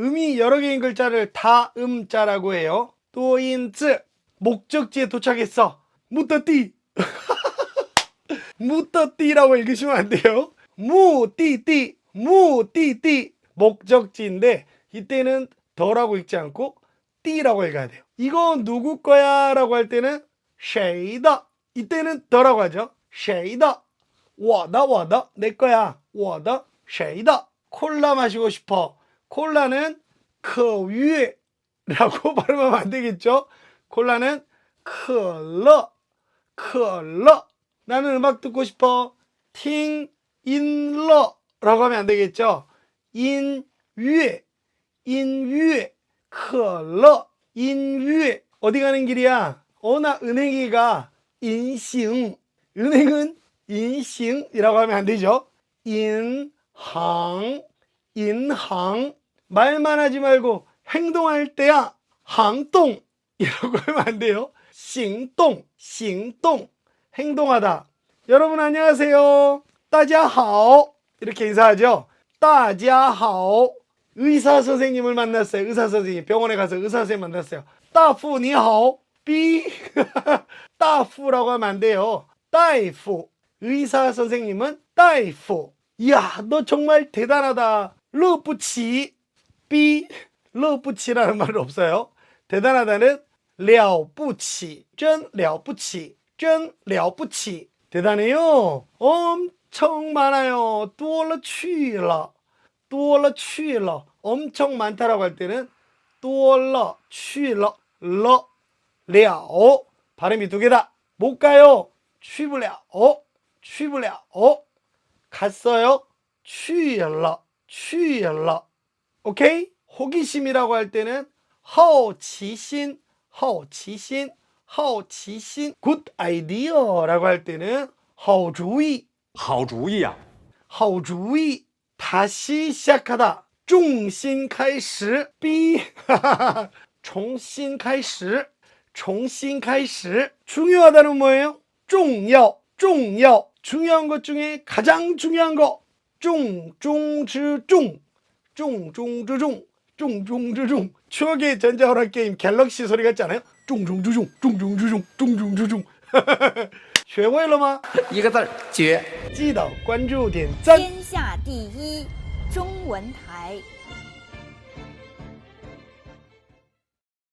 음이 여러 개인 글자를 다 음자라고 해요. 또인츠 목적지에 도착했어. 무더띠 무더띠라고 읽으시면 안 돼요. 무띠띠 무띠띠 목적지인데 이때는 더라고 읽지 않고 띠라고 읽어야 돼요. 이건 누구 거야? 라고 할 때는 쉐이더 이때는 더라고 하죠. 쉐이더 워더 워더 내 거야. 워더 쉐이더 콜라 마시고 싶어. 콜라는 그 위에라고 발음하면 안 되겠죠? 콜라는 클러, 클러. 나는 음악 듣고 싶어. 팅, 인러. 라고 하면 안 되겠죠? 인, 위에, 인, 위에, 클러, 인, 위에. 어디 가는 길이야? 어나 은행이가 인싱. 은행은 인싱이라고 하면 안 되죠? 인항, 인항. 말만 하지 말고 행동할 때야 항동 이라고 하면 안 돼요. 행동, 행동, 행동하다. 여러분 안녕하세요. 따자하오 이렇게 인사하죠. 따자하오 의사 선생님을 만났어요. 의사 선생님 병원에 가서 의사 선생님 만났어요. 따푸니하오 삐 따푸라고 하면 안 돼요. 따이프 의사 선생님은 따이프 야너 정말 대단하다. 루프치 삐 了不起라는 말은 없어요. 대단하다는 了不起真了不起真了不起 대단해요. 엄청 많아요. 多了去了多了去了 엄청 많다라고 할 때는 多了去了了了 발음이 두 개다. 못 가요. 去不了去不了 갔어요. 去了去了 오케이? 호기심이라고 할 때는 好奇心好奇心好奇心 good idea라고 할 때는 好主意好主意啊！好主意 다시 시작하다 重新开始 B 重新开始重新开始 중요하다는 뭐예요? 重要重要 중요한 것 중에 가장 중요한 거 重中之重 重中之重重中之重 추억의 전자오락 게임 갤럭시 소리 같지 않아요? 重中之重重中之重重中之重学会了吗？一个字儿绝。记得关注点赞。天下第一中文台。